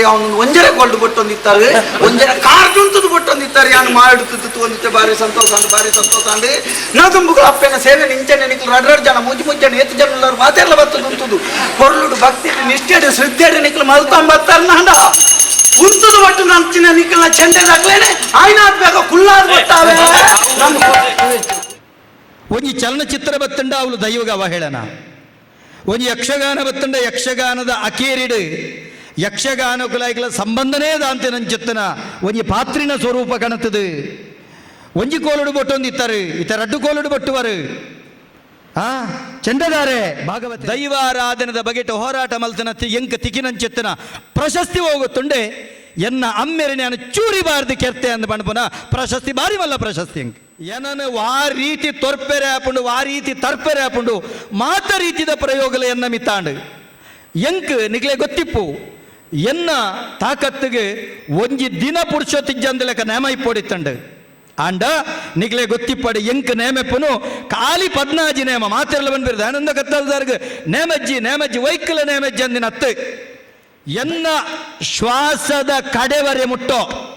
ಬತ್ತಂದ್ರೆ ಅವನು ಒಂಜರೆ ಗೋಲ್ಡ್ ಕೊಟ್ಟೊಂದಿತ್ತಾರೆ ಒಂಜರೆ ಜುಂತದು ಕೊಟ್ಟೊಂದಿತ್ತಾರೆ ಯಾನು ಮಾಡುತ್ತಿದ್ದು ಒಂದಿತ್ತೆ ಬಾರಿ ಸಂತೋಷ ಅಂದ್ ಬಾರಿ ಸಂತೋಷ ಅಂದ್. ನದುಂಬುಗಳ ಅಪ್ಪನ ಸೇವೆ ನಿಂಚೆ ನಿಕ್ಲು, ರಡ್ರಡ್ ಜನ, ಮುಂಜಿ ಮುಂಜೆ ಎತ್ತು ಜನ ಮಾತೆಲ್ಲ ಬತ್ತದು ಉಂಟುದು. ಹೊರಳುಡು ಭಕ್ತಿ ನಿಷ್ಠೆಡು, ಶ್ರದ್ಧೆಡು ನಿಕ್ಲು ಮಲ್ತಾಂಬತ್ತಾರ ನಂಡ ಉಂಟುದು ಒಟ್ಟು ನಂಚಿನ ನಿಕ್ಲ ಚೆಂಡೆದಾಗ್ಲೇನೆ ಆಯ್ನಾದ್ ಬೇಗ ಕುಲ್ಲಾದ್ ಬರ್ತಾವೆ ಒಂಜಿ ಚಲನಚಿತ್ರ ಬತ್ತಂಡ ಅವಳು ದೈವಗ ಅವಹೇಳನ ಒಂಜಿ ಯಕ್ಷಗಾನ ಬತ್ತಂಡ ಯಕ್ಷಗಾನದ ಅಕೇರಿಡು ಯಕ್ಷಗಾನಕುಲಾಯ್ಕಲ ಸಂಬಂಧನೇ ದಾಂತೆ ನಂಚೆತ್ತನ ಒಂಜಿ ಪಾತ್ರಿನ ಸ್ವರೂಪ ಕಾಣುತ್ತದೆ ಒಂಜಿ ಕೋಲುಡು ಬೊಟ್ಟೊಂದಿತ್ತಾರೆ. ಇತ್ತ ರಡ್ಡು ಕೋಲುಡು ಬಟ್ಟುವರು. ಆ, ಚಂದದಾರೆ, ಭಾಗವತ. ದೈವಾರಾಧನದ ಬಗೆಟ ಹೋರಾಟ ಮಲ್ತನ ಎಂಕ ತಿಕಿನಂಚೆತ್ತನ ಪ್ರಶಸ್ತಿ ಹೋಗುತ್ತುಂಡೆ. ಎನ್ನ ಅಮ್ಮೆರೆ ನಾನು ಚೂರಿ ಬಾರ್ದು ಕೆರ್ತೆ ಅಂದ ಬಣ್ಣ ಪ್ರಶಸ್ತಿ ಬಾರಿ ಮಲ್ಲ ಪ್ರಶಸ್ತಿ ಎಂಕ್ ಏನನ ವಾ ರೀತಿ ತೊರ್ಪೆರೆ ಆಪುಂಡು ವಾ ರೀತಿ ತರ್ಪೆರೆ ಆಪುಂಡು ಮಾತ ರೀತಿದ ಪ್ರಯೋಗಲ ಎನ್ನ ಮಿತ್ತಾಂಡು. ಎಂಕ್ ನಿಗ್ಲೆ ಗೊತ್ತಿಪ್ಪು. ಎನ್ನ ತಾಕತ್ತಿಗೆ ಒಂಜಿ ದಿನ ಪುರುಷೋತ್ತಿಜ್ಜಂದ ಲೆಕ್ಕ ನೇಮ ಇಪ್ಪೊಡಿತ್ತಂಡು. ಆಂಡ ನಿಗ್ಲೆ ಗೊತ್ತಿಪ್ಪಡಿ ಎಂಕ್ ನೇಮೆಪ್ಪನು ಖಾಲಿ ಪದ್ನಾಜಿ ನೇಮ ಮಾತೆಲ್ಲ ಬಂದ್ಬಿರ್ದು ಆನಂದ ಕತ್ತಲ್ದಾರ್ಗ ನೇಮಜ್ಜಿ ನೇಮಜ್ಜಿ, ವೈಕಲ ನೇಮಜ್ಜಿ ಅಂದಿನ ಅತ್ತೆ. ಎನ್ನ ಶ್ವಾಸದ ಕಡೆವರೆ ಮುಟ್ಟೋ.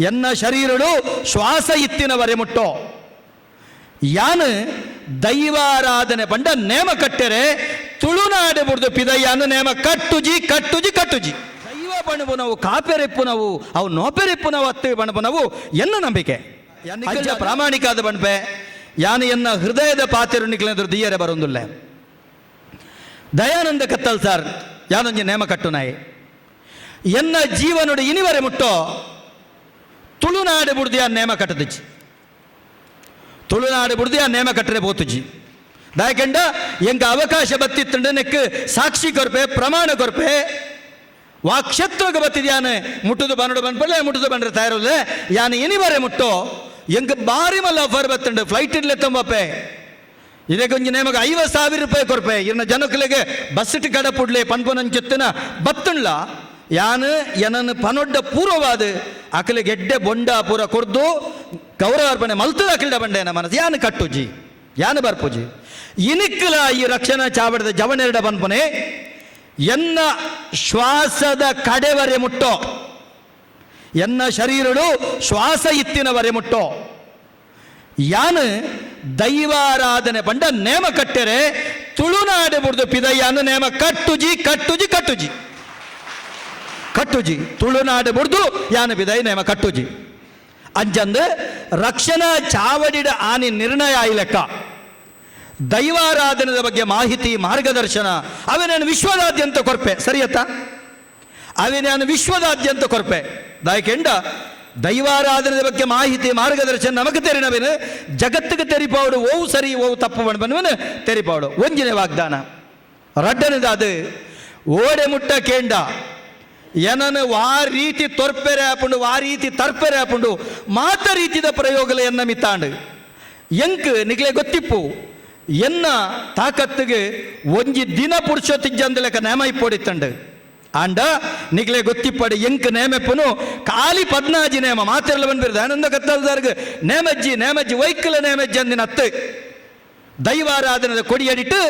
ಎನ್ನ ಶರೀರಡು ಶ್ವಾಸ ಇತ್ತಿನವರೆ ಮುಟ್ಟೋ. ಯಾನು ದೈವಾರಾಧನೆ ಪಂಡ ನೇಮ ಕಟ್ಟೆರೆ ತುಳುನಾಡು ಬುಡ್ದು ಪಿದಯ್ಯನು ನೇಮ ಕಟ್ಟುಜಿ ಕಟ್ಟುಜಿ ಕಟ್ಟುಜಿ. ದೈವ ಬಣಬು ನಾವು ಕಾಪೆರೆಪ್ಪು ನಾವು ಅವು ನೋಪೆರೆಪ್ಪು ನಾವು ಅತ್ತೆ ಬಣಬು ನಾವು ಎನ್ನ ನಂಬಿಕೆ? ಅಜ್ಜ ಪ್ರಾಮಾಣಿಕಾದ ಬಣ್ಪೆ ಯಾನು ಎನ್ನ ಹೃದಯದ ಪಾತೆರು ನಿಕ್ಲೆಂದ್ರು ದಿಯರೆ ಬರೊಂದುಲ್ಲೆ ದಯಾನಂದ ಕತ್ತಲ್ ಸರ್ ಯಾನೊಂಜಿ ನೇಮ ಕಟ್ಟು ನಾಯಿ. ಎನ್ನ ಜೀವನುಡು ಇನಿವರೆ ಮುಟ್ಟೋ ತುಳುನಾಡು ಬುಡ್ದಿಯ ನೇಮ ಕಟ್ಟದಿಚ್ಚಿ ತುಳುನಾಡು ಬುಡ್ದಿಯ ಆ ನೇಮ ಕಟ್ಟರೆ ಬೋತುಜಿ ದಾಯಕಂಡ ಎಂಕ ಅವಕಾಶ ಬತ್ತಿತ್ತಂಡ ನೆಕ್ ಸಾಕ್ಷಿ ಕೊರ್ಪೆ, ಪ್ರಮಾಣ ಕೊರ್ಪೆ. ವಾಕ್ಷತ್ವಕ್ಕೆ ಬತ್ತಿದ್ಯಾನೆ? ಮುಟ್ಟುದು ಬನ್ನಡು ಬಂದ್ಪಲ್ಲೆ ಮುಟ್ಟುದು ಬಂದ್ರೆ ತಯಾರಲ್ಲ. ಯಾನು ಇನಿವರೆ ಮುಟ್ಟೋ? ಎಂಗ ಬಾರಿ ಮಲ್ಲ ಆಫರ್ ಬತ್ತಂಡು ಫ್ಲೈಟ್ ಇಡ್ಲೆ ತಂಬಪ್ಪೆ. ಇದೇ ಕೊಂಚ ನೇಮಗ ಐವತ್ತು ಸಾವಿರ ರೂಪಾಯಿ ಕೊರ್ಪೆ. ಇನ್ನ ಜನಕ್ಕೆ ಬಸ್ ಟಿಕೆಟ್ ಪುಡ್ಲೆ, ಪನ್ಪೊನನ್ ಚೆತ್ತನ ಬತ್ತುಂಡ್ಲ ಯಾನು ಎನನ್ ಪನೊಡ್ಡ ಪೂರ್ವವಾದ ಅಕಲಿಗೆ ಎಡ್ಡೆ ಬೊಂಡ ಪೂರ ಕೊರ್ದು ಗೌರವ ಅರ್ಪಣೆ ಮಲ್ತದ ಅಕಲಿಡ ಬಂಡೆ ಮನಸ್ಸು. ಯಾನು ಕಟ್ಟುಜಿ ಯಾನು ಬರ್ಪುಜಿ ಇನಿಕ್ಕಲ ಈ ರಕ್ಷಣಾ ಚಾವಡದ ಜವನೆರಡ ಬನ್ಪನೆ ಎನ್ನ ಶ್ವಾಸದ ಕಡೆವರೆ ಮುಟ್ಟೋ, ಎನ್ನ ಶರೀರಳು ಶ್ವಾಸ ಇತ್ತಿನವರೆ ಮುಟ್ಟೋ, ಯಾನ ದೈವಾರಾಧನೆ ಬಂಡ ನೇಮ ಕಟ್ಟೆರೆ, ತುಳುನಾಡು ಬುಡ್ದು ಪಿದಯ್ಯನ ನೇಮ ಕಟ್ಟುಜಿ ಕಟ್ಟುಜಿ ಕಟ್ಟುಜಿ. ಕಟ್ಟುಜಿ, ತುಳುನಾಡು ಬುಡ್ದು ಯಾನ ಪಿದೈ ನೇಮ ಕಟ್ಟುಜಿ. ಅಂಜಂದು ರಕ್ಷಣಾ ಚಾವಡಿಡ ಆನಿ ನಿರ್ಣಯ ಆಯ್ಲೆಕ್ಕ ದೈವಾರಾಧನದ ಬಗ್ಗೆ ಮಾಹಿತಿ, ಮಾರ್ಗದರ್ಶನ, ಅವೆ ನಾನು ವಿಶ್ವದಾದ್ಯಂತ ಕೊರಪೆ. ಸರಿಯತ್ತಾ? ಅವೆ ನಾನು ವಿಶ್ವದಾದ್ಯಂತ ಕೊರಪೆ. ದಾಯಕೆಂಡ, ದೈವಾರಾಧನದ ಬಗ್ಗೆ ಮಾಹಿತಿ, ಮಾರ್ಗದರ್ಶನ ನಮಗೆ ತೆರಿನವೇನು ಜಗತ್ತಿಗೆ ತೆರಿಪಾಡು ಓವು ಸರಿ ಓವು ತಪ್ಪು ಬಣ್ಬನ್ವನು ತೆರಿಪಾವಡು ಒಂಜಿನ ವಾಗ್ದಾನ. ರಡ್ಡನದಾದು, ಓಡೆ ಮುಟ್ಟ ಕೇಂಡ. ಎನನು ವಾ ರೀತಿ ತೊರ್ಪೆರೆ ಆಪುಂಡು ವಾ ರೀತಿ ತರ್ಪೆರೆ ಆಪುಂಡು ಮಾತ ರೀತಿದ ಪ್ರಯೋಗಲ ಎನ್ನ ಮಿತ್ತಾಂಡು. ಎಂಕ್ ನಿಗ್ಲೆ ಗೊತ್ತಿಪ್ಪು. ಎನ್ನ ತಾಕತ್ತಿಗೆ ಒಂಜಿ ದಿನ ಪುರುಷೋತ್ತಿಜ್ಜಂದ ಲೆಕ್ಕ ನೇಮ ಇಪ್ಪೊಡಿತ್ತಂಡು. ಆಂಡ ನಿಗ್ಲೆ ಗೊತ್ತಿಪ್ಪಡಿ ಎಂಕ್ ನೇಮೆಪ್ಪನು ಖಾಲಿ ಪದ್ನಾಜಿ ನೇಮ ಮಾತೆಲ್ಲ ಬಂದ್ಬಿರ್ದು ಆನಂದ ಕತ್ತಲ್ದಾರ್ಗ ನೇಮಜ್ಜಿ ನೇಮಜ್ಜಿ, ವೈಕಲ ನೇಮಜ್ಜಿ ಅಂದಿನ ಅತ್ತು. ದೈವಾರಾಧನದ ಕೊಡಿಯಡಿಟ್ಟು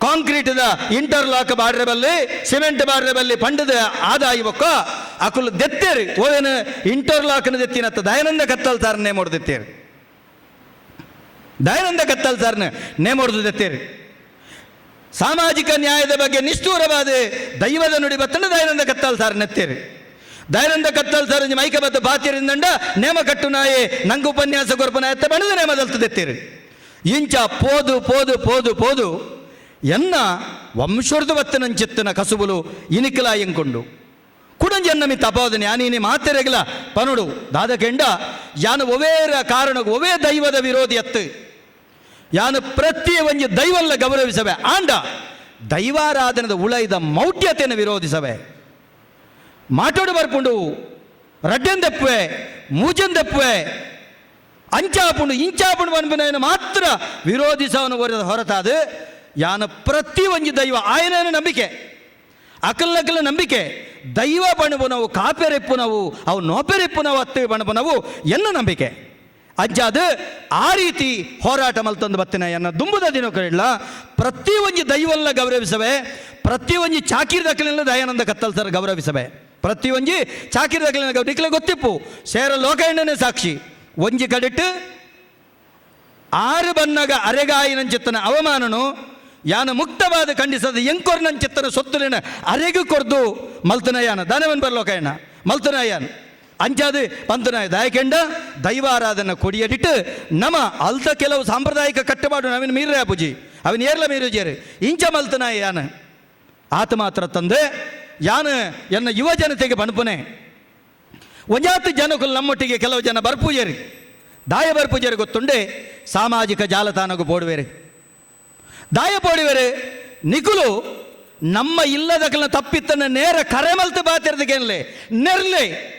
ಕಾಂಕ್ರೀಟ್ದ ಇಂಟರ್ಲಾಕ್ ಬಾಡ್ರೆ ಬಲ್ಲಿ ಸಿಮೆಂಟ್ ಬಾಡ್ರೆ ಬಲ್ಲಿ ಪಂಡದ ಆದಾಯ ಒಕ್ಕ ಅಕುಲು ದೆತ್ತೇರಿ. ಓವೇನು ಇಂಟರ್ಲಾಕ್ನ ದೆತ್ತಿನತ್ತ ದಯಾನಂದ ಕತ್ತಲ್ತಾರನ್ನೇ ಹೊಡೆದಿತ್ತೇರಿ ದಯಾನಂದ ಕತ್ತಲ್ ಸರ್ನ ನೇಮ್ ಹೊಡೆದು ಸಾಮಾಜಿಕ ನ್ಯಾಯದ ಬಗ್ಗೆ ನಿಷ್ಠೂರವಾದ ದೈವದ ನುಡಿ ಬತ್ತಂಡ ದಯಾನಂದ ಕತ್ತಲ್ ಸಾರ್ ನೆತ್ತೇರಿ ದಯಾನಂದ ಕತ್ತಲ್ ಸರ್ ಮೈಕ ಬತ್ತ ಬಾತಿರಿಂದಂಡ ನೇಮ ಕಟ್ಟು ನಾಯೆ, ನಂಗು ಉಪನ್ಯಾಸ ಗೊರ್ಪನ ಎತ್ತ ದೆತ್ತೇರಿ ಇಂಚ ಪೋದು ಪೋದು ಪೋದು ಪೋದು, ಎನ್ನ ವಂಶೋರ್ದು ಬತ್ತನ ಚಿತ್ತನ ಕಸುಬುಲು ಇನಿಕಲ ಎಂಕೊಂಡು. ಕುಡಂಜನ್ನ ಮಿ ತಪಾದನೆ ಯಾನೀನಿ ಮಾತೆರೆಗಲ ಪನುಡು ದಾದಕೆಂಡ, ಯಾನು ಒವೇರ ಕಾರಣ ಒವೇ ದೈವದ ವಿರೋಧಿ ಅತ್ತು ಯಾನು ಪ್ರತಿ ಒಂಜಿ ದೈವಲ್ಲ ಗೌರವಿಸವೆ. ಆಂಡ, ದೈವಾರಾಧನದ ಉಳೈದ ಮೌಢ್ಯತೆಯನ್ನು ವಿರೋಧಿಸವೆ. ಮಾಟೋಡು ಬರ್ಪುಂಡು ರಡ್ಡೆಂದೆಪ್ಪುವೆ ಮೂಜಂದೆಪ್ಪುವೆ ಅಂಚಾಪುಂಡು, ಇಂಚಾಪುಂಡು ಬನ್ಪುನ ಮಾತ್ರ ವಿರೋಧಿಸವನು ಹೊರತಾದು ಯಾನ ಪ್ರತಿ ಒಂಜಿ ದೈವ ಆಯನ ನಂಬಿಕೆ. ಅಕಲ್ನಕಲ ನಂಬಿಕೆ. ದೈವ ಬಣಬು ನಾವು ಕಾಪೆರೆಪ್ಪು ನಾವು ಅವು ನೋಪೆರೆಪ್ಪು ನಾವು ಅತ್ತೆ ಬಣಬು ನಾವು ಎನ್ನ ನಂಬಿಕೆ ಅಜ್ಜಾದು ಆ ರೀತಿ ಹೋರಾಟ ಮಲ್ತಂದು ಬತ್ತಿನ ಎನ್ನ ದುಂಬುದ ದಿನ ಪ್ರತಿ ಒಂಜಿ ದೈವಲ್ಲ ಗೌರವಿಸವೆ. ಪ್ರತಿ ಒಂಜಿ ಚಾಕಿರ್ ದಕ್ಕಲಿನ ದಯಾನಂದ ಕತ್ತಲ್ಸರ ಗೌರವಿಸಬೆ ಪ್ರತಿ ಒಂಜಿ ಚಾಕಿರ್ ದಕ್ಕಲಿನ ಗೌರವಿಕ್ಲೆ ಗೊತ್ತಿಪ್ಪು. ಸೇರ ಲೋಕಣ್ಣನೇ ಸಾಕ್ಷಿ. ಒಂಜಿ ಕಡಿಟ್ಟು ಆರು ಬನ್ನಗ ಅರೆಗಾಯಿನಂಚಿತ್ತನ ಅವಮಾನನು. ಯಾನ ಮುಕ್ತವಾದ ಖಂಡಿಸದ ಎಂಕೊರ್ನಂಚಿತ್ತನ ಸೊತ್ತುಲಿನ ಅರೆಗು ಕೊರ್ದು ಮಲ್ತನಯಾನ ದಾನವನ್ ಬರ್ಲೋಕಯ್ಯನ ಮಲ್ತನಯಾನ್ ಅಂಚಾದು ಪಂತನ ದಾಯಕೆಂಡ ದೈವಾರಾಧನ ಕೊಡಿಯಡಿಟ್ಟು ನಮ ಅಲ್ತ ಕೆಲವು ಸಾಂಪ್ರದಾಯಿಕ ಕಟ್ಟುಪಾಡು ನವಿನ ಮೀರ್ರೆ ಪೂಜಿ ಅವನ್ ಏರ್ಲ ಮೀರುಜೇರು ಇಂಚ ಮಲ್ತನ ಯಾನ? ಆತ ಮಾತ್ರ ತಂದೆ, ಯಾನ ಎನ್ನ ಯುವ ಜನತೆಗೆ ಬಣ್ಪನೆ ಒಂಜಾತು ಜನಕ್ಕೂ ನಮ್ಮೊಟ್ಟಿಗೆ ಕೆಲವು ಜನ ಬರ್ಪೂಜರಿ, ದಾಯ ಬರ್ಪೂಜರಿ ಗೊತ್ತುಂಡೆ, ಸಾಮಾಜಿಕ ಜಾಲತಾಣಗೂ ಪೋಡುವೇರು. ದಾಯ ಪೋಡುವೇರು, ನಿಕುಲು ನಮ್ಮ ಇಲ್ಲದಕಲ್ನ ತಪ್ಪಿತ್ತನ್ನ ನೇರ ಕರೆ ಕರೆಮಲ್ತು ಬಾತಿರ್ದಗೇನ್ಲೆ, ನೆರ್ಲೆ.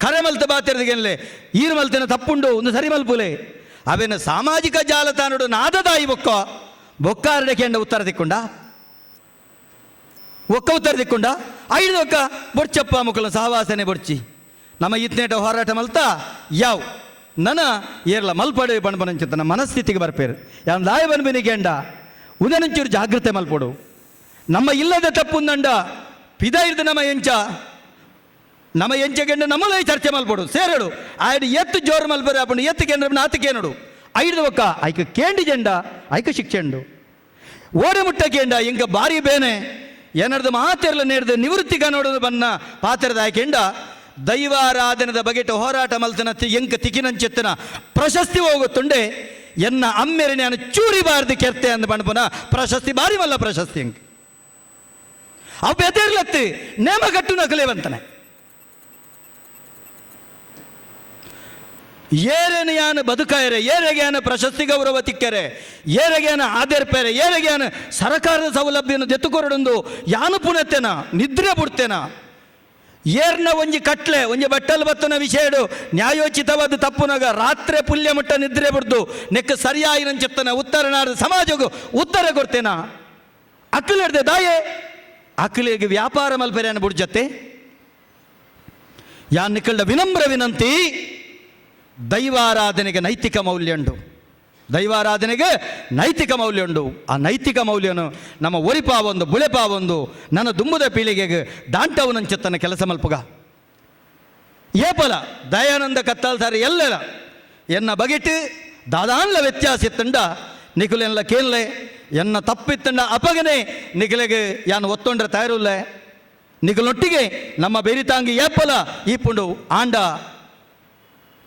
ಕರೆಮಲ್ತು ಬಾತಿರ್ದಗೇನ್ಲೆ ಈರ್ ಮಲ್ತಿನ ತಪ್ಪುಂಡು, ಒಂದು ಸರಿ ಮಲ್ಪುಲೆ ಅವೇನು ಸಾಮಾಜಿಕ ಜಾಲತಾನುಡು ನಾದದಾಯಿ ಬೊಕ್ಕ? ಬೊಕ್ಕಾರಡೆಕೆಂಡ ಉತ್ತರ ತಿಕ್ಕೊಂಡ? ಒಕ್ಕ ಉತ್ತರ ತಿಕ್ಕೊಂಡ? ಐದು ಒಕ್ಕ? ಬೊಡ್ಚಪ್ಪ ಮುಕ್ಕಲ ಸಹವಾಸನೆ ಬೊಡ್ಚಿ. ನಮ್ಮ ಇತ್ನೇಟ ಹೋರಾಟ ಮಲ್ತ? ಯಾವ್? ನನ ಏರ್ಲ ಮಲ್ಪಡೆ ಬಣ್ಬನಂಚಿತ ನಮ್ಮ ಮನಸ್ಥಿತಿಗೆ ಬರ್ಪೇರು. ಯಾನ್ ದಾಯ ಬನ್ಬಿನಿಗೆಂಡ ಉದನಂಚೂರು ಜಾಗ್ರತೆ ಮಲ್ಪಡು. ನಮ್ಮ ಇಲ್ಲದ ತಪ್ಪುಂದಂಡ? ಪಿದ ಇರ್ದು ನಮ್ಮ ಎಂಚ. ನಮ್ಮ ಎಂಚಗೆಂಡ ನಮ್ಮಲೈ ಚರ್ಚೆ ಮಲ್ಪಡು ಸೇರಡು ಆಯ್ಡು ಎತ್ತು ಜೋರು ಮಲ್ಪರೆ ಅಪ್ಪನು ಎತ್ತು ಕೇಂದ್ರ ಆತಕೇನಡು ಐದು ಒಕ್ಕ ಐಕ ಕೇಂಡಿ ಜೆಂಡ, ಐಕ ಶಿಕ್ಷೆಂಡು ಓಡೆ ಮುಟ್ಟಕೇಂಡ ಇಂಕ ಬಾರಿ ಬೇನೆ. ಏನರ್ದು ಮಾತೆರ್ಲ ನೇರ್ದು ನಿವೃತ್ತಿಗ ನೋಡೋದು ಬನ್ನ ಪಾತ್ರದ ಆಯ್ಕೆಂಡ ದೈವಾರಾಧನದ ಬಗೆಟ ಹೋರಾಟ ಮಲ್ತನ ಎಂಕ ತಿಕಿನಂಚೆತ್ತನ ಪ್ರಶಸ್ತಿ ಹೋಗುತ್ತುಂಡೆ. ಎನ್ನ ಅಮ್ಮೆರೆ ನಾನು ಚೂರಿ ಬಾರ್ದು ಕೆರ್ತೆ ಅಂದ ಬಣ್ಪನ ಪ್ರಶಸ್ತಿ ಬಾರಿ ಮಲ್ಲ ಪ್ರಶಸ್ತಿ ಎಂಕ್ ಅವು ಬೆದರ್ಲತ್ತಿ. ನೇಮ ಕಟ್ಟು ನಕಲೇವಂತನೆ. ಏರೆನೆಯಾನ ಬದುಕಾಯರೆ, ಏರೆಗೆಯಾನ ಪ್ರಶಸ್ತಿ ಗೌರವ ತಿಕ್ಕರೆ, ಏರೆಗೆಯಾನ ಆದೇರ್ಪೇರೆ ಸರ್ಕಾರದ ಸರಕಾರದ ಸೌಲಭ್ಯನ ದೆತ್ತುಕೊರಡೊಂದು ಯಾನು ಪುಣತೆನ ನಿದ್ರೆ ಬಿಡ್ತೇನ. ಏರ್ನ ಒಂಜಿ ಕಟ್ಲೆ, ಒಂಜಿ ಬಟ್ಟಲ್ ಬತ್ತನ ವಿಷಯಡು ನ್ಯಾಯೋಚಿತವಾದ ತಪ್ಪುನಗ ರಾತ್ರಿ ಪುಲ್ಯ ಮುಟ್ಟ ನಿದ್ರೆ ಬಿಡ್ದು, ನೆಕ್ಕ ಸರಿಯಾಗಿ ನಂಚಿತ್ತನ ಉತ್ತರ ನಾಡು ಸಮಾಜಗೂ ಉತ್ತರ ಕೊಡ್ತೇನ. ಅಕ್ಕಲಿಡ್ದೆ ದಾಯೆ, ಅಕ್ಕಲಿಗೆ ವ್ಯಾಪಾರ ಮಲ್ಪೆರೆಯನ್ನು ಬುಡ್ಜತ್ತೆ ಯಾ ನಿಕಲ್ಡ ವಿನಮ್ರ ವಿನಂತಿ ದೈವಾರಾಧನೆಗೆ ನೈತಿಕ ಮೌಲ್ಯ ಉಂಟು. ದೈವಾರಾಧನೆಗೆ ನೈತಿಕ ಮೌಲ್ಯ ಉಂಡು ಆ ನೈತಿಕ ಮೌಲ್ಯನು ನಮ್ಮ ಒರಿಪಾವೊಂದು, ಬುಳೆಪಾವೊಂದು, ನನ್ನ ದುಂಬುದ ಪೀಳಿಗೆಗೆ ದಾಂಟವನಂಚತ್ತನ ಕೆಲಸ ಮಲ್ಪುಗ. ಏಪಲ ದಯಾನಂದ ಕತ್ತಲ್ ಸಾರಿ ಎಲ್ಲೆಲ ಎನ್ನ ಬಗೆಟ್ ದಾದಾನ್ಲ ವ್ಯತ್ಯಾಸ ಇತ್ತಂಡ ನಿಖುಲೆಲ್ಲ ಕೇಳಲೆ ಎನ್ನ ತಪ್ಪಿತ್ತಂಡ ಅಪಗನೆ ನಿಖಿಲೆಗೆ ಯಾನು ಒತ್ತೊಂಡ್ರೆ ತಯಾರಿಲ್ಲ. ನಿಖಲೊಟ್ಟಿಗೆ ನಮ್ಮ ಬೆರಿತಾಂಗಿ ಏಪಲ ಪುಂಡು ಆಂಡ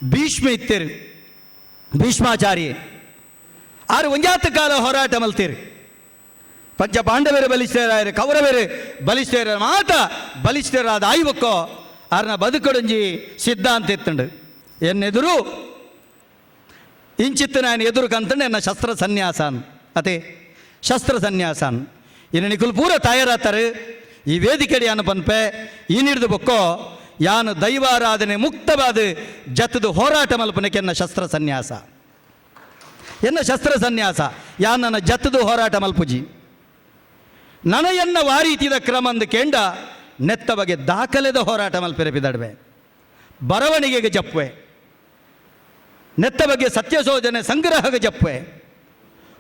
ಭೀಷ್ಮ ಇತ್ತೀರಿ, ಭೀಷ್ಮಾಚಾರಿ, ಆರು ಒಂಜಾತ ಕಾಲ ಹೋರಾಟ ಮಲ್ತೀರಿ. ಪಂಚ ಪಾಂಡವರು ಬಲಿಷ್ಠರಾಯರು, ಕೌರವರು ಬಲಿಷ್ಠರ, ಮಾತ ಬಲಿಷ್ಠರಾದ ಆಯ್ವಕ್ಕೋ ಆರ್ನ ಬದುಕೊಡಂಜಿ ಸಿದ್ಧಾಂತ ಎತ್ತಂಡು ಎನ್ನೆದುರು, ಇಂಚಿತ್ತು ನಾನು ಎದುರು ಕಂತಂಡು, ಎನ್ನ ಶಸ್ತ್ರ ಸನ್ಯಾಸನ್. ಅತೆ, ಶಸ್ತ್ರ ಸನ್ಯಾಸನ್. ಇನ್ನು ನಿಕುಲ್ ಪೂರ ತಯಾರಾತಾರೆ, ಈ ವೇದಿಕೆಡಿ ಅನ್ನ ಪನ್ಪೆ ಈ ಬೊಕ್ಕೋ ಯಾನು ದೈವಾರಾಧನೆ ಮುಕ್ತವಾದ ಜತದು ಹೋರಾಟ ಮಲ್ಪನಕ್ಕೆ ಎನ್ನ ಶಸ್ತ್ರ ಸನ್ಯಾಸ. ಎನ್ನ ಶಸ್ತ್ರ ಸನ್ಯಾಸ. ಯಾ ನನ್ನ ಜತದು ಹೋರಾಟ ಮಲ್ಪುಜಿ. ನನ ಎನ್ನ ವಾರೀತಿದ ಕ್ರಮ ಅಂದು ಕೇಂಡ ನೆತ್ತ ಬಗೆ ದಾಖಲೆದ ಹೋರಾಟ ಮಲ್ಪೆರೆ ಬರವಣಿಗೆಗೆ ಜಪ್ಪುವೆ ನೆತ್ತ ಬಗ್ಗೆ ಸತ್ಯಶೋಧನೆ ಸಂಗ್ರಹಗೆ ಜಪ್ಪುವೆ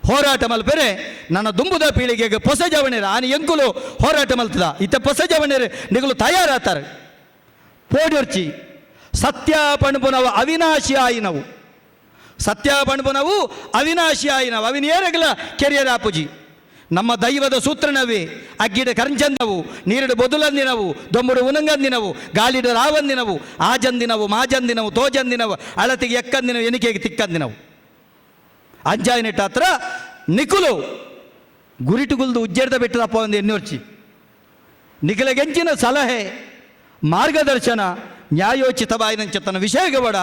ಹೋರಾಟ ಮಲ್ಪೆರೆ ನನ್ನ ದುಂಬುದ ಪೀಳಿಗೆಗೆ ಪೊಸ ಜವಣೆರ ಆನೆ ಎಂಕುಲು ಹೋರಾಟ ಮಲ್ತದ. ಇತ್ತ ಜವಣೆರೆ ನಿಗಲು ತಯಾರಾತಾರೆ. ಪೋಡಿರ್ಚಿ ಸತ್ಯ ಪಣುಪುನವು ಅವಿನಾಶಿ ಆಯಿನವು ಸತ್ಯ ಪಣುಪುನವು ಅವಿನಾಶಿ ಆಯಿನವು ಅವಿನ ಏರಗಲ ಕೆರಿಯರ್ ಆಪುಜಿ. ನಮ್ಮ ದೈವದ ಸೂತ್ರನವೇ. ಅಗ್ಗಿಡ ಕರಂಚಂದವು ನೀರಿಡ ಬೊದುಲಂದಿನವು ದೊಂಬುಡು ಉನಂಗಂದಿನವು ಗಾಳಿಡ ರಾವಂದಿನವು, ಆಜಂದಿನವು, ಮಾಜಂದಿನವು, ತೋಜಂದಿನವು, ಅಳತಿಗೆ ಎಕ್ಕಂದಿನವು ಎನಿಕೆಗೆ ತಿಕ್ಕಂದಿನವು. ಅಂಜಾಯಿನೆಟ್ಟ ಹತ್ರ ನಿಕುಲು. ಗುರಿಟುಗುಲ್ದು ಉಜ್ಜೆಡ್ದ ಬಿಟ್ಟದಪ್ಪ ಒಂದು ಎನ್ನೋರ್ಚಿ ನಿಖಿಲಗೆಂಚಿನ ಸಲಹೆ. ಮಾರ್ಗದರ್ಶನ ನ್ಯಾಯೋಚಿತವಾಯಿನಂಚ ತನ್ನ ವಿಷಯಗವಡ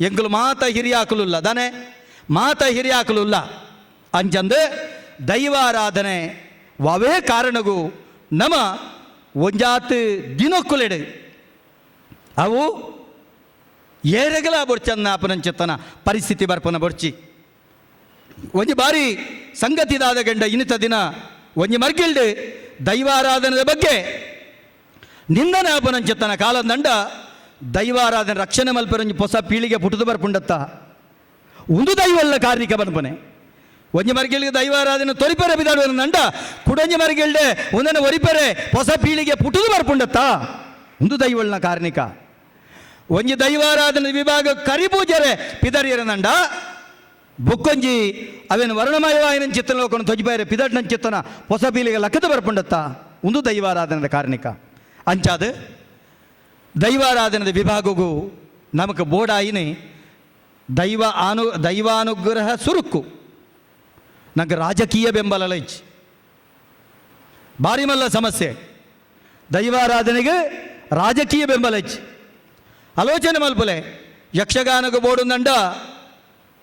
ಎಂಕುಲು ಮಾತ ಹಿರಿಯಾಕಲುಲ್ಲ, ದನೆ, ಮಾತ ಹಿರಿಯಾಕಲುಲ್ಲ. ಅಂಚಂದು ದೈವಾರಾಧನೆ ವವೇ ಕಾರಣಗೂ ನಮ ಒಂಜಾತ್ ದಿನಕ್ಕುಲೆಡು. ಅವು ಏರೆಗಲ ಬೊಡ್ಚನ್ನ ಅಪನಂಚತ್ತನ ಪರಿಸ್ಥಿತಿ ಬರ್ಪನ ಬೊಡ್ಚಿ ಒಂಜಿ ಬಾರಿ ಸಂಗತಿದಾದ ಗಂಡ ಇನ್ನಿತ ದಿನ ಒಂಜಿ ಮರ್ಗಿಲ್ಡ್ ದೈವಾರಾಧನದ ಬಗ್ಗೆ ನಿಂದನೆ ಕಾಲ ಕಾಲದಂಡ ದೈವಾರಾಧನೆ ರಕ್ಷಣೆ ಮಲ್ಪರಂಜಿ ಹೊಸ ಪೀಳಿಗೆ ಪುಟದು ಬರ್ಪುಂಡತ್ತ. ಒಂದು ದೈವಲ್ಲ ಕಾರ್ಣಿಕ ಬನ್ಪನೆ. ಒಂಜಿ ಮರಿಗೆಲ್ಗೆ ದೈವಾರಾಧನೆ ತೊರಿಪೆರೆ ಬಿದಾಡುವಂಡ ಕುಡಂಜಿ ಮರಿಗೆಲ್ಡೆ ಒಂದನ್ನು ಒರಿಪೆರೆ ಹೊಸ ಪೀಳಿಗೆ ಪುಟುದು ಬರ್ಪುಂಡತ್ತ. ಒಂದು ದೈವಳ್ನ ಕಾರ್ಣಿಕ. ಒಂಜಿ ದೈವಾರಾಧನೆ ವಿಭಾಗ ಕರಿಪೂಜರೆ ಪಿದರಿಯರನಂಡ ಬೊಕ್ಕೊಂಜಿ ಅವೇನು ವರ್ಣಮಯವಾಯಿನ ಚಿತ್ತನ ಲೋಕನ ತೊಜ್ಬಾಯರೆ ಪಿದಡ್ನ ಚಿತ್ತನ ಹೊಸ ಪೀಳಿಗೆ ಲಕ್ಕದ ಬರ್ಪುಂಡತ್ತ. ಒಂದು ದೈವಾರಾಧನದ ಕಾರ್ಣಿಕ. ಅಂಚಾದ ದೈವಾರಾಧನದ ವಿಭಾಗಗೂ ನಮಗೆ ಬೋರ್ಡಾಯಿನಿ ದೈವ ಅನು ದೈವಾನುಗ್ರಹ ಸುರುಕು ನಂಗೆ ರಾಜಕೀಯ ಬೆಂಬಲ ಲೈಚ್ ಭಾರಿ ಮಲ್ಲ ಸಮಸ್ಯೆ. ದೈವಾರಾಧನೆಗೆ ರಾಜಕೀಯ ಬೆಂಬಲ ಇಚ್ ಆಲೋಚನೆ ಮಲ್ಪಲೆ ಯಕ್ಷಗಾನಕ್ಕೆ ಬೋಡುಂದಂಡ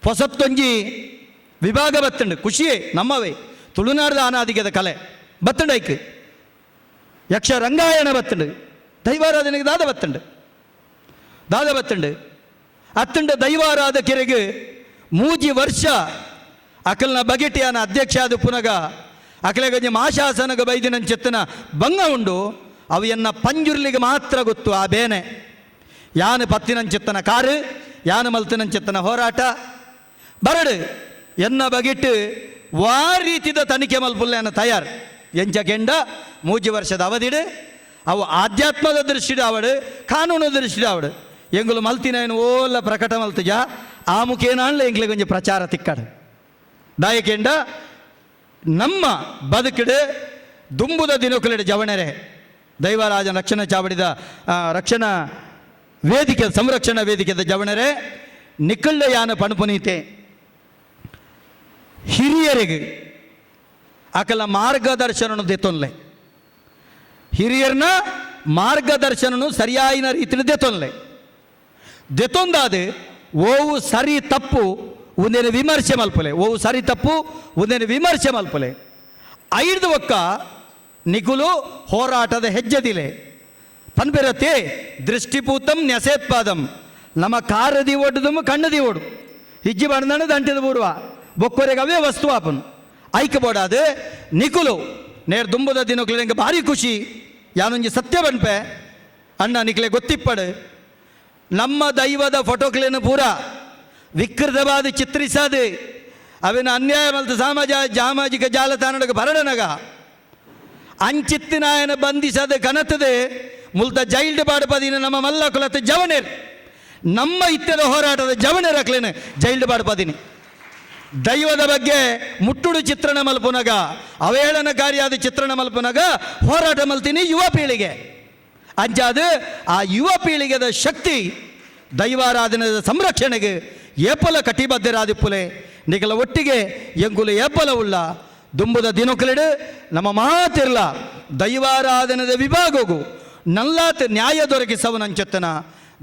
ಹೊಸತ್ತೊಂಜಿ ವಿಭಾಗ ಬತ್ತಂಡು, ಖುಷಿಯೇ ನಮ್ಮವೇ. ತುಳುನಾಡದ ಆನಾದಿಗದ ಕಲೆ ಬತ್ತಂಡೈಕ್. ದೈವಾರಾಧನೆಗೆ ದಾದ ಬತ್ತಂಡು. ದಾದ ಬತ್ತಂಡು. ಅತ್ತಂಡ ದೈವಾರಾಧ ಕೆರೆಗೆ ಮೂಜಿ ವರ್ಷ ಅಕಲ್ನ ಬಗೆಟಿಯನ ಅಧ್ಯಕ್ಷ ಆದ ಪುನಗ ಅಕಲೆಗಂಜ ಮಾಶಾಸನಗ ಬೈದಿನ ಚೆತ್ತನ ಭಂಗ ಉಂಡು. ಅವು ಎನ್ನ ಪಂಜುರ್ಲಿಗೆ ಮಾತ್ರ ಗೊತ್ತು ಆ ಬೇನೆ. ಯಾನು ಪತ್ತಿನಂಚೆತ್ತನ ಕಾರು, ಯಾನು ಮಲ್ತಿನಂಚೆತ್ತನ ಹೋರಾಟ. ಬರಡು ಎನ್ನ ಬಗೆಟ್ಟು ವಾ ರೀತಿದ ತನಿಖೆ ಮಲ್ಪುಲ್ಲೇನ ತಯಾರು. ಎಂಚ ಕೆಂಡ, ಮೂಜಿ ವರ್ಷದ ಅವಧಿಡು, ಅವು ಆಧ್ಯಾತ್ಮದ ದೃಷ್ಟಿಡು ಅವಡು, ಕಾನೂನು ದೃಷ್ಟಿಡು ಅವಡು. ಎಂಗುಲು ಮಲ್ತಿನ ಓಲ್ಲ ಪ್ರಕಟ ಮಲ್ತುಜ, ಆ ಮುಖೇನಾಣ್ಲ ಎಂಗ್ಲಿ ಕೊಂಚ ಪ್ರಚಾರ ತಿಕ್ಕಡು. ದಾಯಕೆಂಡ ನಮ್ಮ ಬದುಕಿಡು ದುಂಬುದ ದಿನಕುಲಿಡು ಜವಣರೆ. ದೈವರಾಜನ ರಕ್ಷಣಾ ಚಾವಡಿದ ರಕ್ಷಣಾ ವೇದಿಕೆ, ಸಂರಕ್ಷಣಾ ವೇದಿಕೆದ ಜವಣರೆ. ನಿಕ್ಕಳ್ಳ ಯಾನ ಪಣಪುನೀತೆ. ಹಿರಿಯರಿಗೆ ಅಕಲ ಮಾರ್ಗದರ್ಶನನು ದೆತ್ತೊನ್ಲೆ ಹಿರಿಯರನ್ನ ಮಾರ್ಗದರ್ಶನನು ಸರಿಯಾಯಿನ ರೀತಿಯಲ್ಲಿ ದೆತ್ತೊನ್ಲೆ ದೆತ್ತೊಂದಾದ ಓವು ಸರಿ ತಪ್ಪು ಒಂದೇನು ವಿಮರ್ಶೆ ಮಲ್ಪಲೆ ಓವು ಸರಿ ತಪ್ಪು ಒಂದೇನು ವಿಮರ್ಶೆ ಮಲ್ಪಲೆ ಐದು ಒಕ್ಕ ನಿಗುಲು ಹೋರಾಟದ ಹೆಜ್ಜೆದಿಲೆ ಪನ್ಬೆರತೆ ದೃಷ್ಟಿಪೂತಂ ನ್ಯಸೇತ್ಪಾದಂ ನಮ್ಮ ಕಾರದಿ ಒಡ್ದಮ್ ಕಣ್ಣದಿ ಓಡು ಹಿಜ್ಜಿ ಬಣ್ಣನ ದಂಟಿದ ಪೂರ್ವ ಬೊಕ್ಕೊರೆಗೆ ಅವೇ ವಸ್ತು ಆಪನು ಐಕ ಬೋಡಾದು ನಿಕುಲು. ನೇರ್ ದುಂಬುದ ದಿನಕ್ಲೆ ನಂಗೆ ಭಾರಿ ಖುಷಿ. ಯಾನೊಂಜಿ ಸತ್ಯ ಬನ್ಪೆ. ಅಣ್ಣ ನಿಕ್ಲೆ ಗೊತ್ತಿಪ್ಪಡು. ನಮ್ಮ ದೈವದ ಫೋಟೋಕ್ಲೇನು ಪೂರ. ವಿಕೃತವಾದ ಚಿತ್ರಿಸಾದು. ಅವಿನ ಅನ್ಯಾಯ ಮಲ್ತ ಸಾಮಾಜ, ಸಾಮಾಜಿಕ ಜಾಲತಾಣಕ್ಕೆ ಭರಣನಗ. ಅಂಚಿತ್ತಿನಾಯನ ಬಂಧಿಸದ ಕನತದೆ. ಮುಲ್ತ ಜೈಲ್ಡ್ ಬಾಡ್ಪದಿನ ನಮ್ಮ ಮಲ್ಲ ಕುಲತ ಜವನೇರ್. ನಮ್ಮ ಇತ್ಯದ ಹೋರಾಟದ ಜವನೇರ್ ಹಾಕ್ಲೇನೆ ಜೈಲ್ಡ್ ಬಾಡ್ಪದಿನಿ ದೈವದ ಬಗ್ಗೆ ಮುಟ್ಟುಡು ಚಿತ್ರಣ ಮಲ್ಪುನಗ ಅವಹೇಳನಕಾರಿಯಾದ ಚಿತ್ರಣ ಮಲ್ಪುನಗ ಹೋರಾಟ ಮಲ್ತೀನಿ ಯುವ ಪೀಳಿಗೆ. ಅಂಜಾದ ಆ ಯುವ ಪೀಳಿಗೆದ ಶಕ್ತಿ ದೈವಾರಾಧನೆಯ ಸಂರಕ್ಷಣೆಗೆ ಏಪಲ ಕಟಿಬದ್ಧರಾದಿಪ್ಪುಲೆ ನಿಗಲ ಒಟ್ಟಿಗೆ ಎಂಗುಲು ಏಪಲ ಉಳ್ಳ, ದುಂಬುದ ದಿನಕಲಿಡು ನಮ್ಮ ಮಾತಿರ್ಲ ದೈವಾರಾಧನೆದ ವಿಭಾಗವು ನಲ್ಲಾತ್ ನ್ಯಾಯ ದೊರಕಿಸವನಂಚೆತ್ತನ.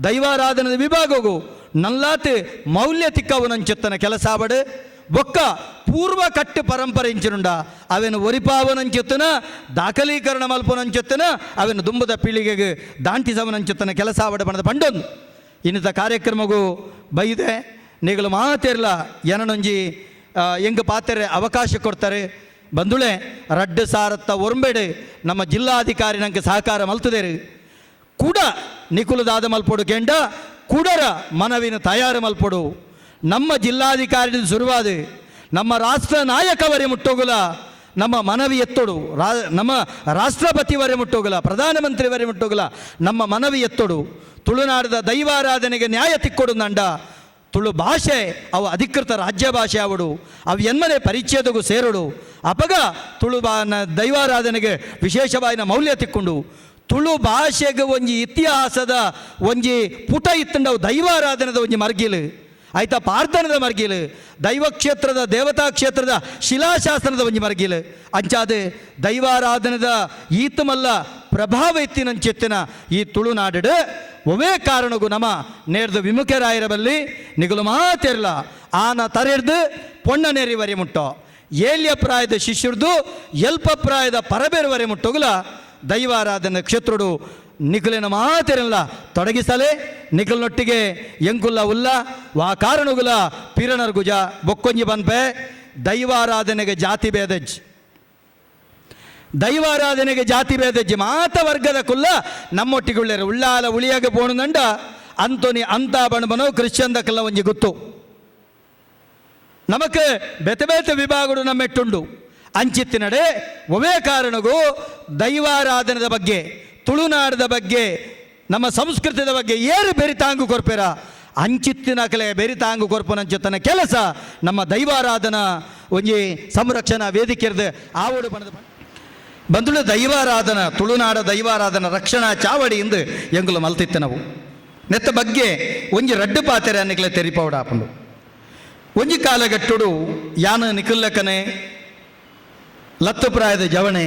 ದೈವಾರಾಧನೆದ ವಿಭಾಗವು ನಲ್ಲಾತ್ ಮೌಲ್ಯ ತಿಕ್ಕವನಂಚೆತ್ತನ ಕೆಲಸ ಆಬಡು. ಬೊಕ್ಕ ಪೂರ್ವ ಕಟ್ಟು ಪರಂಪರೆ ಇಂಚಿನುಂಡ, ಅವೆನು ಒರಿಪಾವನಂಚೆತ್ತನ ದಾಖಲೀಕರಣ ಮಲ್ಪನಂಚೆತ್ತನ ಅವೆನು ದುಂಬದ ಪೀಳಿಗೆಗೆ ದಾಂಟಿಸವನಂಚೆತ್ತನ ಕೆಲಸ ಆವಡ ಬಣದ ಪಂಡೊಂದು. ಇನ್ನಿತ ಕಾರ್ಯಕ್ರಮಗೂ ಬೈದೆ ನೀಗಳು ಮಾತಿರಲ ಏನನೊಂಜಿ ಹೆಂಗೆ ಪಾತ್ರೆ ಅವಕಾಶ ಕೊಡ್ತಾರೆ. ಬಂಧುಳೆ ರಡ್ಡು ಸಾರತ್ತ ಒರಂಬೆಡೆ ನಮ್ಮ ಜಿಲ್ಲಾಧಿಕಾರಿ ನಂಗೆ ಸಹಕಾರ ಮಲ್ತದೇರು. ಕೂಡ ನಿಕುಲದಾದ ಮಲ್ಪೊಡು ಕೆಂಡ, ಕೂಡರ ಮನವಿನ ತಯಾರು ಮಲ್ಪೊಡು. ನಮ್ಮ ಜಿಲ್ಲಾಧಿಕಾರಿ ಶುರುವಾದ ನಮ್ಮ ರಾಷ್ಟ್ರ ನಾಯಕವರೇ ಮುಟ್ಟೋಗುಲ, ನಮ್ಮ ಮನವಿ ಎತ್ತೊಡು, ರಾ, ನಮ್ಮ ರಾಷ್ಟ್ರಪತಿವರೇ ಮುಟ್ಟೋಗುಲ ಪ್ರಧಾನಮಂತ್ರಿವರೇ ಮುಟ್ಟೋಗುಲ, ನಮ್ಮ ಮನವಿ ಎತ್ತೊಡು ತುಳುನಾಡದ ದೈವಾರಾಧನೆಗೆ ನ್ಯಾಯ ತಿಕ್ಕೊಡು ನಂಡ, ತುಳು ಭಾಷೆ ಅವು ಅಧಿಕೃತ ರಾಜ್ಯ ಭಾಷೆ ಅವಡು ಅವು ಎನ್ಮನೆ ಪರಿಚಯದಗೂ ಸೇರಡು, ಅಪಗ ತುಳು ಬಾ ದೈವಾರಾಧನೆಗೆ ವಿಶೇಷವಾದ ಮೌಲ್ಯ ತಿಕ್ಕೊಂಡು, ತುಳು ಭಾಷೆಗೆ ಒಂಜಿ ಇತಿಹಾಸದ ಒಂಜಿ ಪುಟ ಇತ್ತಂಡವು ದೈವಾರಾಧನೆದ ಒಂಜಿ ಮರ್ಗಿಲು. ಆಯ್ತಾ, ಪಾರ್ಥನದ ಮರ್ಗಿಲು, ದೈವ ಕ್ಷೇತ್ರದ, ದೇವತಾ ಕ್ಷೇತ್ರದ ಶಿಲಾಶಾಸ್ತ್ರದ ಒಂಜಿ ಮರ್ಗಿಲು. ಅಂಚಾದು, ದೈವಾರಾಧನದ ಈತಮಲ್ಲ ಪ್ರಭಾವ ಇತ್ತಿನಂಚೆತ್ತಿನ ಈ ತುಳುನಾಡು ಒವೇ ಕಾರಣಗೂ ನಮ ನೇರ್ದು ವಿಮುಖರಾಯಿರಬಲ್ಲಿ ನಿಗಲು ಮಾತಿರಲ. ಆನ ತರೆಡ್ದು ಪೊಣ್ಣ ನೆರಿವರೆ ಮುಟ್ಟೋ. ಏಲ್ಯ ಪ್ರಾಯದ ಶಿಷ್ಯರ್ದು ಎಲ್ಪ ಪ್ರಾಯದ ಪರಬೇರುವರೆ ಮುಟ್ಟೋಗಲ. ದೈವಾರಾಧನೆ ಕ್ಷೇತ್ರುಡು ನಿಖಲಿನ ಮಾತಿರಲ್ಲ ತೊಡಗಿಸಲೆ, ನಿಖಲ್ನೊಟ್ಟಿಗೆ ಎಂಕುಲ್ಲ ಉಲ್ಲ, ವಾ ಕಾರಣಗುಲ ಪೀರಣರ್ಗುಜ ಬೊಕ್ಕೊಂಜಿ ಬಂದ್ಪೆ ದೈವಾರಾಧನೆಗೆ ಜಾತಿ ಭೇದಜ್ ದೈವಾರಾಧನೆಗೆ ಜಾತಿ ಭೇದಜ್ಜಿ ಮಾತ ವರ್ಗದ ಕುಲ್ಲ ನಮ್ಮೊಟ್ಟಿಗೆ ಉಳ್ಳಾಲ ಉಳಿಯಾಗ ಪೋಣುಂಡ ಅಂತೋನಿ ಅಂತ ಬಣಬನೋ ಕ್ರಿಶ್ಚಿಯನ್ ದಕ್ಕಲ್ಲ ಒಂಜಿ ಗೊತ್ತು. ನಮಕ್ ಬೆತೆ ಬೇತೆ ವಿಭಾಗಗಳು ನಮ್ಮೆಟ್ಟುಂಡು. ಅಂಚಿತ್ತಿನಡೆ ಒವೇ ಕಾರಣಗೂ ದೈವಾರಾಧನೆದ ಬಗ್ಗೆ. ತುಳುನಾಡದ ಬಗ್ಗೆ, ನಮ್ಮ ಸಂಸ್ಕೃತಿದ ಬಗ್ಗೆ ಏರು ಬೆರಿತಾಂಗು ಕೊರ್ಪೆರ? ಅಂಚಿತ್ತಿನ ಕಲೆ ಬೆರಿತಾಂಗು ಕೊರ್ಪನಂಚುತ್ತನ ಕೆಲಸ ನಮ್ಮ ದೈವಾರಾಧನಾ ಒಂಜಿ ಸಂರಕ್ಷಣಾ ವೇದಿಕೆರ್ದು ಆವಡು ಬಣದ ಬಂದುಳು ದೈವಾರಾಧನ, ತುಳುನಾಡ ದೈವಾರಾಧನ ರಕ್ಷಣಾ ಚಾವಡಿಯಿಂದ ಎಂಗುಲು ಎಂಗ್ಲು ನಾವು. ನೆತ್ತ ಬಗ್ಗೆ ಒಂಜಿ ರಡ್ಡು ಪಾತೆರೆ ಅನ್ನಿಕ್ಲೆ ತೆರಿಪೌಡ ಆಪುಂಡು. ಒಂಜಿ ಕಾಲಗಟ್ಟುಡು ಯಾನ ನಿಖುಲ್ಲಕನೆ ಲತ್ತು ಪ್ರಾಯದ ಜವಣೆ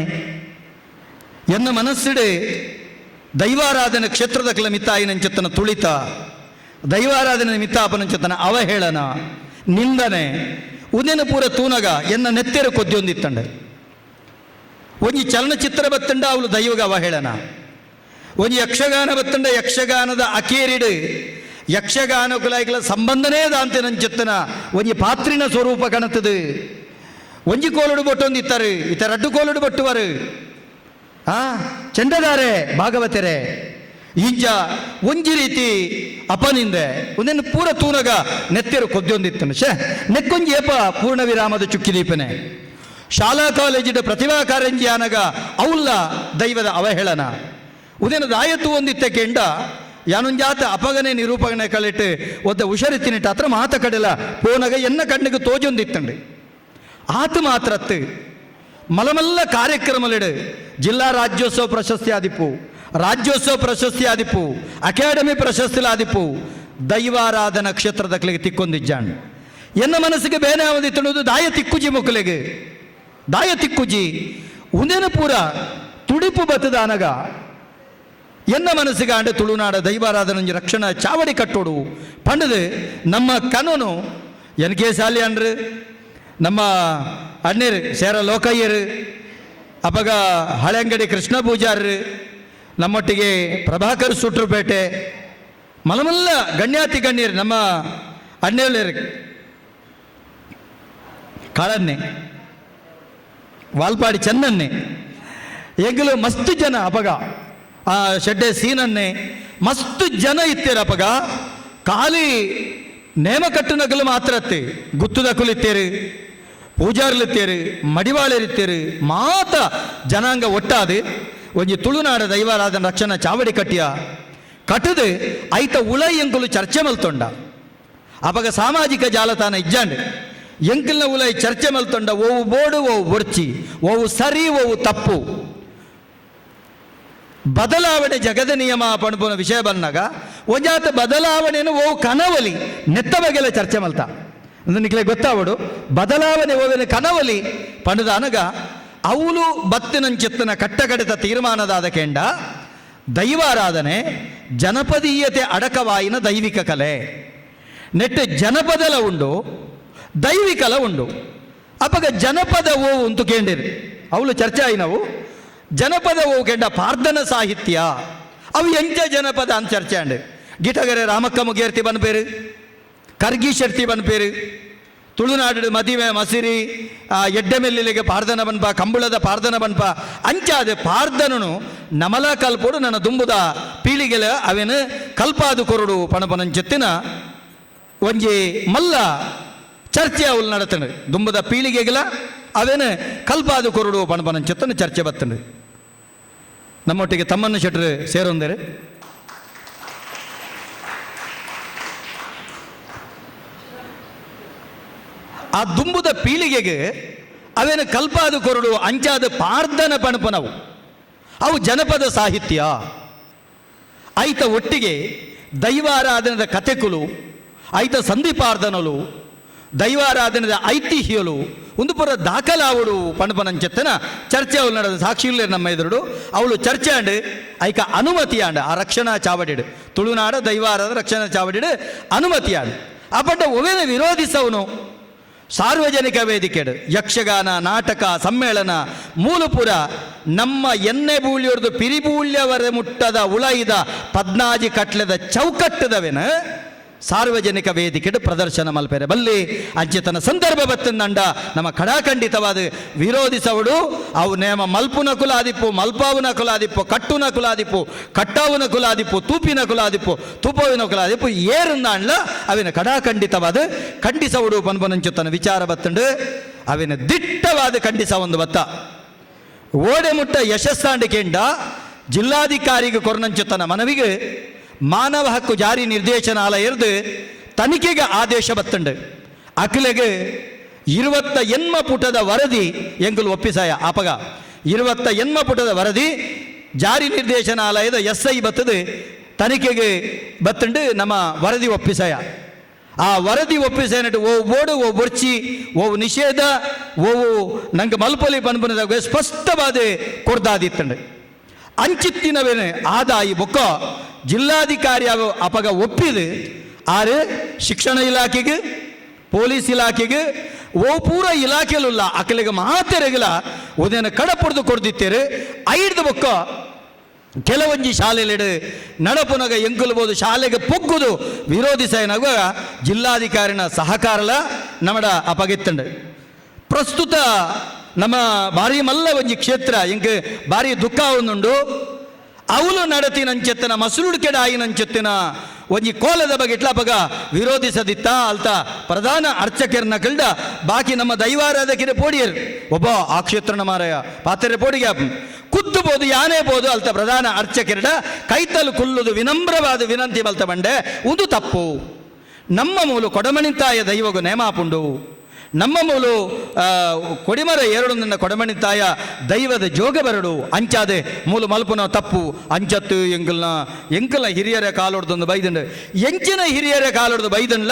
ಎನ್ನ ಮನಸ್ಸಿಡೆ ದೈವಾರಾಧನೆ ಕ್ಷೇತ್ರದ ಕಲ ಮಿತ್ತಾಯಿನಂಚತ್ತನ ತುಳಿತ, ದೈವಾರಾಧನೆ ಮಿತ್ತಾಪನಂಚತ್ತನ ಅವಹೇಳನ ನಿಂದನೆ ಉದಿನ ಪೂರ ತೂನಗ ಎನ್ನ ನೆತ್ತೆರ ಕೊದ್ದೊಂದಿತ್ತಂಡೆ ಒಂಜಿ ಚಲನಚಿತ್ರ ಬತ್ತಂಡ ಅವಳು ದೈವಗ ಅವಹೇಳನ ಒಂಜಿ ಯಕ್ಷಗಾನ ಬತ್ತಂಡ ಯಕ್ಷಗಾನದ ಅಕೇರಿಡು, ಯಕ್ಷಗಾನ ಕುಲಾಯಿಗಳ ಸಂಬಂಧನೇ ದಾಂತೆ ನಂಚೆತ್ತನ ಒಂಜಿ ಪಾತ್ರಿನ ಸ್ವರೂಪ ಕಣತದು ಒಂಜಿ ಕೋಲುಡು ಬೊಟ್ಟೊಂದಿತ್ತಾರೆ ಇತರ ಅಡ್ಡು ಕೋಲುಡು ಬಟ್ಟುವರು. ಆ ಚಂಡದಾರೆ ಭಾಗವತರೆ. ಇಂಜ ಒಂಜಿ ರೀತಿ ಅಪನಿಂದೆ. ಒಂದೇನು ಪೂರ ತೂನಗ ನೆತ್ತೆರು ಕೊದ್ದೊಂದಿತ್ತನು ಶೇ ನೆಕ್ಕೊಂಜಿ ಏಪ ಪೂರ್ಣ ವಿರಾಮದ ಚುಕ್ಕಿದೀಪನೆ. ಶಾಲಾ ಕಾಲೇಜಿನ ಪ್ರತಿಭಾ ಕಾರಂಜಿ ಆನಗ ಔಲ್ಲ ದೈವದ ಅವಹೇಳನ. ಉದೇನ ದಾಯತ್ತು ಒಂದಿತ್ತೆ ಕೆಂಡ ಯಾನುಂಜಾತ ಅಪಗನೆ ನಿರೂಪಣೆ ಕಲಿಟ್ಟು ಒದ್ದ ಹುಷರಿತ್ತಿನಿಟ್ಟು ಹತ್ರ ಮಾತ ಕಡಲ ಪೋನಗ ಎನ್ನ ಕಣ್ಣಿಗೆ ತೋಜೊಂದಿತ್ತಂಡಿ. ಆತ ಮಾತ್ರತ್ತು ಮಲಮಲ್ಲ ಕಾರ್ಯಕ್ರಮಲಿಡು. ಜಿಲ್ಲಾ ರಾಜ್ಯೋತ್ಸವ ಪ್ರಶಸ್ತಿ ಆದಿಪ್ಪು ರಾಜ್ಯೋತ್ಸವ ಪ್ರಶಸ್ತಿ ಆದಿಪ್ಪು ಅಕಾಡೆಮಿ ಪ್ರಶಸ್ತಿ ಆದಿಪ್ಪು ದೈವಾರಾಧನ ಕ್ಷೇತ್ರದ ಕಲೆಗೆ ತಿಕ್ಕೊಂದಿಜ್ಜಾಣ್ ಎನ್ನ ಮನಸ್ಸಿಗೆ ಬೇನೆ ಆವದಿತ್ತುವುದು ದಾಯ ತಿಕ್ಕುಜಿ ಮುಕ್ಕಲಿಗೆ ದಾಯ ತಿಕ್ಕುಜಿ. ಉಂದೇನ ಪೂರ ತುಡಿಪು ಬತ್ತದಾನಗ. ಎನ್ನ ಮನಸ್ಸಿಗೆ ಅಂಡೆ ತುಳುನಾಡ ದೈವಾರಾಧನ ರಕ್ಷಣಾ ಚಾವಡಿ ಕಟ್ಟೋಡು. ಪಂಡದು ನಮ್ಮ ಕಾನೂನು ಎನ್ ಕೆ ಸಾಲಿ ಅಂದ್ರೆ ನಮ್ಮ ಅಣ್ಣೀರು, ಸೇರ ಲೋಕಯ್ಯರು, ಅಪಗ ಹಳೆಂಗಡಿ ಕೃಷ್ಣ ಪೂಜಾರರು, ನಮ್ಮೊಟ್ಟಿಗೆ ಪ್ರಭಾಕರ್ ಸುಟ್ರುಪೇಟೆ, ಮಲಮಲ್ಲ ಗಣ್ಯಾತಿ ಗಣ್ಯರು, ನಮ್ಮ ಅಣ್ಣೇಳರು ಕಾಳನ್ನೆ, ವಾಲ್ಪಾಡಿ ಚೆನ್ನನ್ನೇ ಎಂಗಲು ಮಸ್ತ್ ಜನ ಅಪಗ, ಆ ಶೆಡ್ಡೆ ಸೀನನ್ನೇ, ಮಸ್ತ್ ಜನ ಇತ್ತೀರ ಅಪಗ, ಖಾಲಿ ನೇಮ ಕಟ್ಟುನಗಲು ಮಾತ್ರ ಗುತ್ತುದ ಕುಲಿತ್ತೇರು. ಪೂಜಾರ್ಲಿತ್ತೇರು, ಮಡಿವಾಳರಿತ್ತೇರು ಮಾತ ಜನಾಂಗ ಒಟ್ಟಾದು ಒಂಜಿ ತುಳುನಾಡ ದೈವಾರಾಧನ ರಕ್ಷಣಾ ಚಾವಡಿ ಕಟ್ಟಿಯ, ಕಟ್ಟದು ಐತ ಉಳ ಎಂಕುಲು ಚರ್ಚೆ ಮಲ್ತೊಂಡ. ಅಪಗ ಸಾಮಾಜಿಕ ಜಾಲತಾಣ ಇಜ್ಜಾಂಡ್, ಎಂಕಲ್ನ ಉಲೈ ಚರ್ಚೆ ಮಲ್ತೊಂಡ, ಓವು ಬೋಡು, ಓವು ಬೊಡ್ಚಿ ಓವು ಸರಿ, ಓವು ತಪ್ಪು. ಬದಲಾವಣೆ ಜಗದ ನಿಯಮ ಪಣಪುನ ವಿಷಯ ಬಂದಾಗ, ಒಂಜಾತ ಬದಲಾವಣೆಯನ್ನು ಓವು ಕನವಲಿ ನೆತ್ತ ಬಗೆಲ ಚರ್ಚೆ ಮಲ್ತ. ನಿಕ್ಲೆ ಗೊತ್ತಾವಡು ಬದಲಾವಣೆ ಓವಿನ ಕನವಲಿ ಪಣದ ಅನಗ, ಅವಳು ಬತ್ತಿನಂಚಿತ್ತನ ಕಟ್ಟಕಡೆತ ತೀರ್ಮಾನದಾದ ಕೆಂಡ, ದೈವಾರಾಧನೆ ಜನಪದೀಯತೆ ಅಡಕವಾಯಿನ ದೈವಿಕ ಕಲೆ. ನೆಟ್ಟು ಜನಪದಲ ಉಂಡು, ದೈವಿಕಲ ಉಂಡು. ಅಪಗ ಜನಪದ ಓ ಉಂತು ಕೇಂಡಿರಿ. ಅವಳು ಚರ್ಚೆ ಆಯಿನವು ಜನಪದ ಓ ಕೆಂಡ ಪಾರ್ಧನ ಸಾಹಿತ್ಯ. ಅವು ಎಂಚ ಜನಪದ ಅಂತ ಚರ್ಚೆ ಅಂಡು ಗಿಟಗರೆ ರಾಮಕ್ಕ ಮುಗಿಯರ್ತಿ ಬನ್ಪೇರು ಕರ್ಗಿ ಶೆಟ್ಟಿ ಬನ್ಪೇರು ತುಳುನಾಡು ಮದಿವೆ ಮಸಿರಿ ಆ, ಮೆಲ್ಲಿಲಿಗೆ ಪಾರ್ಧನ ಬನ್ಪ ಕಂಬುಳದ ಪಾರ್ದನ ಬನ್ಪ. ಅಂಚಾದ ಪಾರ್ದನನು ನಮಲ ಕಲ್ಪೋಡು ನನ್ನ ದುಂಬುದ ಪೀಳಿಗೆಲ ಅವೇನು ಕಲ್ಪಾದು ಕೊರಡು ಪಣಪನಂಚೆತ್ತಿನ ಒಂಜಿ ಮಲ್ಲ ಚರ್ಚೆ ಅವಳು ನಡತನ. ದುಂಬದ ಪೀಳಿಗೆಗಲ ಅವೇನು ಕಲ್ಪಾದು ಕೊರಡು ಪಣಪನಂಚೆತ್ತನ ಚರ್ಚೆ ಬತ್ತನ. ನಮ್ಮೊಟ್ಟಿಗೆ ತಮ್ಮನ್ನು ಶೆಟ್ರು ಸೇರೊಂದರೆ. ಆ ದುಂಬುದ ಪೀಳಿಗೆಗೆ ಅವೇನು ಕಲ್ಪಾದ ಕೊರಡು ಅಂಚಾದ ಪಾರ್ಧನ ಪಣಪನವು ಅವು ಜನಪದ ಸಾಹಿತ್ಯ. ಆಯ್ತ ಒಟ್ಟಿಗೆ ದೈವಾರಾಧನದ ಕಥೆಕುಲು, ಐತ ಸಂಧಿಪಾರ್ಧನಲು, ದೈವಾರಾಧನದ ಐತಿಹ್ಯಲು, ಒಂದು ಪುರ ದಾಖಲಾವಡು ಪಣಪನಂಚೆತ್ತನ ಚರ್ಚೆ ಅವಳು ನಡೆದ. ಸಾಕ್ಷಿಗಳೇ ನಮ್ಮ ಎದುರುಡು? ಅವಳು ಚರ್ಚೆ ಅಂಡು ಐಕ ಅನುಮತಿ ಆಂಡ, ಆ ರಕ್ಷಣಾ ಚಾವಡಿಡು. ತುಳುನಾಡ ದೈವಾರಾಧ ರಕ್ಷಣಾ ಚಾವಡಿಡು ಅನುಮತಿ ಆಂಡು. ಅಪಟ್ಟ ಒವೇನ ವಿರೋಧಿಸವನು? ಸಾರ್ವಜನಿಕ ವೇದಿಕೆಡು ಯಕ್ಷಗಾನ, ನಾಟಕ, ಸಮ್ಮೇಳನ, ಮೂಲಪುರ, ನಮ್ಮ ಎನ್ನೆ ಬೂಳ್ಯವ್ರದ್ದು ಪಿರಿಬೂಳ್ಯವರೆ ಮುಟ್ಟದ ಉಳೈದ ಪದ್ನಾಜಿ ಕಟ್ಲೆದ ಚೌಕಟ್ಟದವೆನ? ಸಾರ್ವಜನಿಕ ವೇದಿಕೆಡು ಪ್ರದರ್ಶನ ಮಲ್ಪೆರೆ. ಬಲ್ಲಿ ಅಂಚೆತನ ಸಂದರ್ಭ ಬತ್ತಂದಂಡ ನಮ್ಮ ಕಡಾಖಂಡಿತವಾದ ವಿರೋಧಿಸವಡು. ಅವು ನೇಮ ಮಲ್ಪುನ ಕುಲಾದಿಪ್ಪು, ಮಲ್ಪಾವುನ ಕುಲಾದಿಪ್ಪು, ಕಟ್ಟುನ ಕುಲಾದಿಪ್ಪು, ಕಟ್ಟಾವುನ ಕುಲಾದಿಪ್ಪು, ತೂಪಿನ ಕುಲಾದಿಪ್ಪು, ತೂಪವಿನ ಕುಲಾದಿಪ್ಪು ಏರುಂದಾಂಡ್ಲ ಅವಿನ ಕಡಾಖಂಡಿತವಾದ ಖಂಡಿಸವಡು ಪನ್ಪನಂಚುತ್ತನ ವಿಚಾರ ಬತ್ತಂಡು. ಅವಿನ ದಿಟ್ಟವಾದ ಖಂಡಿಸ ಒಂದು ಬತ್ತ. ಓಡೆ ಮುಟ್ಟ ಯಶಸ್ಸಾಂಡಿಕೆಂಡ ಜಿಲ್ಲಾಧಿಕಾರಿಗೆ ಕೊರನಂಚುತ್ತನ ಮನವಿಗೆ ಮಾನವ ಹಕ್ಕು ಜಾರಿ ನಿರ್ದೇಶನಾಲಯರ್ದು ತನಿಖೆಗೆ ಆದೇಶ ಬತ್ತಂಡು. ಅಖಿಲೆಗೆ ಇರುವತ್ತ ಎನ್ಮ ಪುಟದ ವರದಿ ಎಂಗಲು ಒಪ್ಪಿಸಾಯ ಆಪಗ. ಇರುವತ್ತ ಎನ್ಮ ಪುಟದ ವರದಿ ಜಾರಿ ನಿರ್ದೇಶನಾಲಯದ ಎಸ್ ಐ ಬತ್ತದು ತನಿಖೆಗೆ ಬತ್ತಂಡು ನಮ್ಮ ವರದಿ ಒಪ್ಪಿಸಾಯ. ಆ ವರದಿ ಒಪ್ಪಿಸೇನಟ್ಟು ಓ ಓಡು, ಓ ಬೊರ್ಚಿ, ಓ ನಿಷೇಧ ಓವು ನಂಗೆ ಮಲ್ಪಲಿ ಪನ್ಪನದಾಗ ಸ್ಪಷ್ಟವಾದ ಕೊರ್ದಾದಿತ್ತಂಡು. ಅಂಚಿತ್ತಿನವೇನು ಆದಾಯಿ ಬೊಕ್ಕ ಜಿಲ್ಲಾಧಿಕಾರಿ ಅವ ಅಪಗ ಒಪ್ಪಿದೆ. ಆರು ಶಿಕ್ಷಣ ಇಲಾಖೆಗೆ, ಪೊಲೀಸ್ ಇಲಾಖೆಗೆ, ಓ ಪೂರ ಇಲಾಖೆಲುಲ್ಲ ಅಕಲಿಗೆ ಉದಯನ ಒದೇನ ಪಡೆದು ಕೊಡ್ದಿತ್ತೇರು. ಐಡ್ದು ಬೊಕ್ಕ ಕೆಲವೊಂಜಿ ಶಾಲೆಲೆಡು ನಡಪುನಗ ಎಂಕುಲ್ಬೋದು ಶಾಲೆಗೆ ಪೊಗ್ಗುದು ವಿರೋಧಿಸೇನಗ ಜಿಲ್ಲಾಧಿಕಾರಿನ ಸಹಕಾರಲ ನಮಡ ಅಪಗಿತ್ತಂಡು ಪ್ರಸ್ತುತ ನಮ್ಮ ಬಾರಿ ಮಲ್ಲ ಒಂಜಿ ಕ್ಷೇತ್ರ, ಹಿಂಗೆ ಬಾರಿ ದುಃಖ ಒಂದುಂಡು. ನಡತಿನಂಚೆತ್ತನ ಮಸರುಡು ಕೆಡಾಯಿನಂಚೆತ್ತಿನ ಒಂಜಿ ಕೋಲದ ಬಗ್ಗೆ ಇಟ್ಲಪಗ ವಿರೋಧಿಸದಿತ್ತ ಅಲ್ತ ಪ್ರಧಾನ ಅರ್ಚಕರನ್ನ ಕಳ್ದ, ಬಾಕಿ ನಮ್ಮ ದೈವಾರಾಧಕರ ಪೋಡಿಯರ್. ಒಬ್ಬ ಆ ಕ್ಷೇತ್ರನ ಮಾರಾಯ, ಪಾತ್ರೆ ಪೋಡಿಗೆ ಕುದ್ದು ಬೋದು ಯಾನೇ ಬೋದು ಅಲ್ತ ಪ್ರಧಾನ ಅರ್ಚಕರಡ ಕೈತಲು ಕುಲ್ಲುದು ವಿನಮ್ರವಾದ ವಿನಂತಿ ಬಲ್ತ ಬಂಡೆ, ಉದು ತಪ್ಪು. ನಮ್ಮ ಮೂಲು ಕೊಡಮಣಿತಾಯ ದೈವಗು ನೇಮಾಪುಂಡು. ನಮ್ಮ ಮೂಲು ಕೊಡಿಮರ ಎರಡು ನನ್ನ ಕೊಡಮಣಿತಾಯ ದೈವದ ಜೋಗ ಬರಡು, ಅಂಚಾದೆ ಮೂಲು ಮಲ್ಪುನ ತಪ್ಪು, ಅಂಚತ್ತು ಎಂಕಲ್ನ ಎಂಕಲ ಹಿರಿಯರ ಕಾಲೊಡ್ದೊಂದು ಬೈದಂಡ ಎಂಚಿನ ಹಿರಿಯರ ಕಾಲೊಡ್ದು ಬೈದಂಡ್ಲ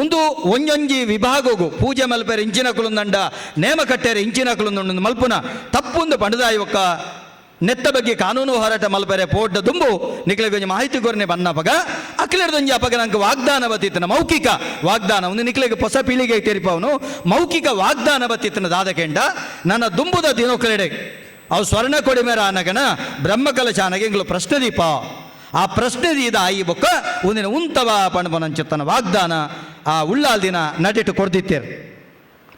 ಒಂದು ಒಂಜೊಂಜಿ ವಿಭಾಗವು ಪೂಜೆ ಮಲ್ಪರ ಇಂಚಿನ ಕುಲಂದಂಡ, ನೇಮ ಕಟ್ಟೆರ ಇಂಚಿನ ಮಲ್ಪನ ಮಲ್ಪುನ, ತಪ್ಪುಂದು ಪಂಡದಾಯ ಒಕ್ಕ ನೆತ್ತ ಬಗ್ಗೆ ಕಾನೂನು ಹೋರಾಟ ಮಲ್ಪರೆ ದುಂಬು. ನಿಖಿಲ ಗೊಂಜಿ ಮಾಹಿತಿ ಕೊರನೆ ಬನ್ನಪಗ ಅಪಗ ನಂಗೆ ವಾಗ್ದಾನ ಬತ್ತಿತ್ತನ ಮೌಖಿಕ ವಾಗ್ದಾನ. ಒಂದು ನಿಕ್ಲೆಗೆ ಹೊಸ ಪೀಳಿಗೆ ತೆರಿಪವನು ಮೌಖಿಕ ವಾಗ್ದಾನ ಬತ್ತಿತ್ತನ ದಾದಕೆಂಡ ನನ್ನ ದುಂಬುದ ದಿನೊಕಲೆಡೆ ಅವು ಸ್ವರ್ಣ ಕೊಡಿಮೇರ ಬ್ರಹ್ಮಕಲ ಬ್ರಹ್ಮಕಲಶಾನಗೆ ಇಂಗ್ಲು ಪ್ರಶ್ನೆ ದೀಪ. ಆ ಪ್ರಶ್ನೆ ದೀದ ಈ ಬೊಕ್ಕ ಒಂದಿನ ಉಂತವ ಪಣಪನಂಚುತ್ತನ ವಾಗ್ದಾನ ಆ ಉಳ್ಳಾಲ್ ದಿನ ನಡಿಟ್ಟು ಕೊಡ್ದಿತ್ತೇರು.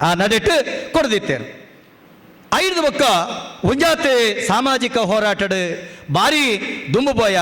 ಆ ನಡಿಟ್ಟು ಕೊಡ್ದಿತ್ತೇರು. ಐದು ಬೊಕ್ಕ ಒಂಜಾತೆ ಸಾಮಾಜಿಕ ಹೋರಾಟಡ್ ಬಾರಿ ದುಂಬುಬೋಯ.